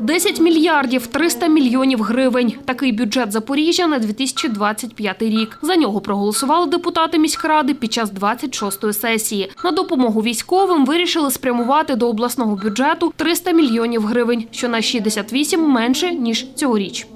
10 мільярдів 300 мільйонів гривень. Такий бюджет Запоріжжя на 2025 рік. За нього проголосували депутати міськради під час 26-ї сесії. На допомогу військовим вирішили спрямувати до обласного бюджету 300 мільйонів гривень, що на 68 менше ніж цьогоріч.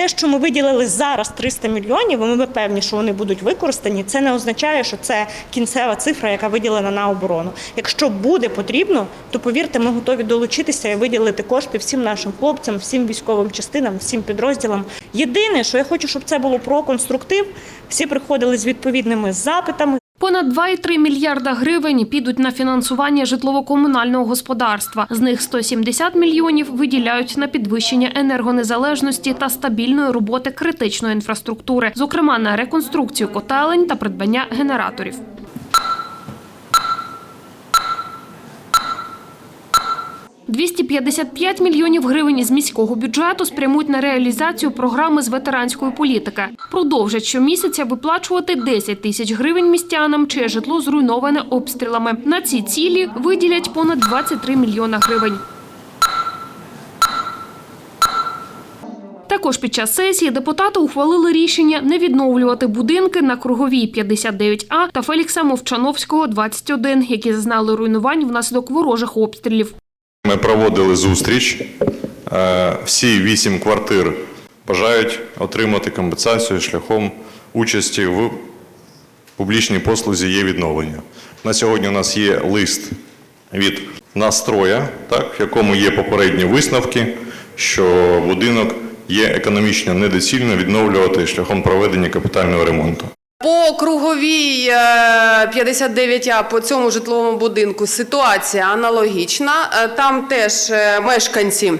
Те, що ми виділили зараз 300 мільйонів, і ми певні, що вони будуть використані, це не означає, що це кінцева цифра, яка виділена на оборону. Якщо буде потрібно, то повірте, ми готові долучитися і виділити кошти всім нашим хлопцям, всім військовим частинам, всім підрозділам. Єдине, що я хочу, щоб це було про конструктив. Всі приходили з відповідними запитами, Понад 2,3 мільярда гривень підуть на фінансування житлово-комунального господарства. З них 170 мільйонів виділяють на підвищення енергонезалежності та стабільної роботи критичної інфраструктури, зокрема на реконструкцію котелень та придбання генераторів. «255 мільйонів гривень із міського бюджету спрямують на реалізацію програми з ветеранської політики. Продовжать щомісяця виплачувати 10 тисяч гривень містянам, чиє житло зруйноване обстрілами. На ці цілі виділять понад 23 мільйона гривень. Також під час сесії депутати ухвалили рішення не відновлювати будинки на Круговій 59А та Фелікса Мовчановського 21, які зазнали руйнувань внаслідок ворожих обстрілів. Ми проводили зустріч. Е, Всі вісім квартир бажають отримати компенсацію шляхом участі в публічній послузі є відновлення. На сьогодні у нас є лист від настроя, так, в якому є попередні висновки, що будинок є економічно недоцільно відновлювати шляхом проведення капітального ремонту. По круговій е, 59А по цьому житловому будинку ситуація аналогічна. Е, Там теж е, мешканці.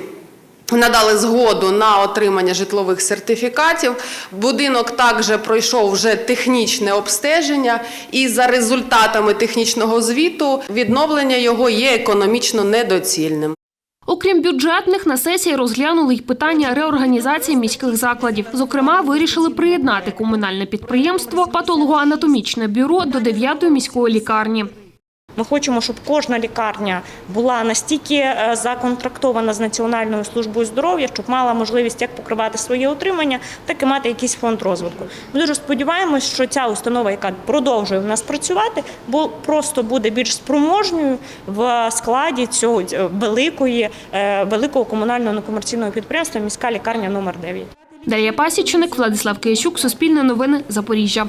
Надали згоду на отримання житлових сертифікатів. Будинок також пройшов вже технічне обстеження, і за результатами технічного звіту відновлення його є економічно недоцільним. Окрім бюджетних, на сесії розглянули й питання реорганізації міських закладів. Зокрема, вирішили приєднати комунальне підприємство патологоанатомічне бюро до 9-ї міської лікарні. Ми хочемо, щоб кожна лікарня була настільки е, законтрактована з Національною службою здоров'я, щоб мала можливість як покривати своє утримання, так і мати якийсь фонд розвитку. Ми дуже сподіваємось, що ця установа, яка продовжує в нас працювати, бо просто буде більш спроможною в складі цього е, великої е, великого комунального некомерційного підприємства міська лікарня номер 9 Дар'я Пасічник, Владислав Киящук, Суспільне новини, Запоріжжя.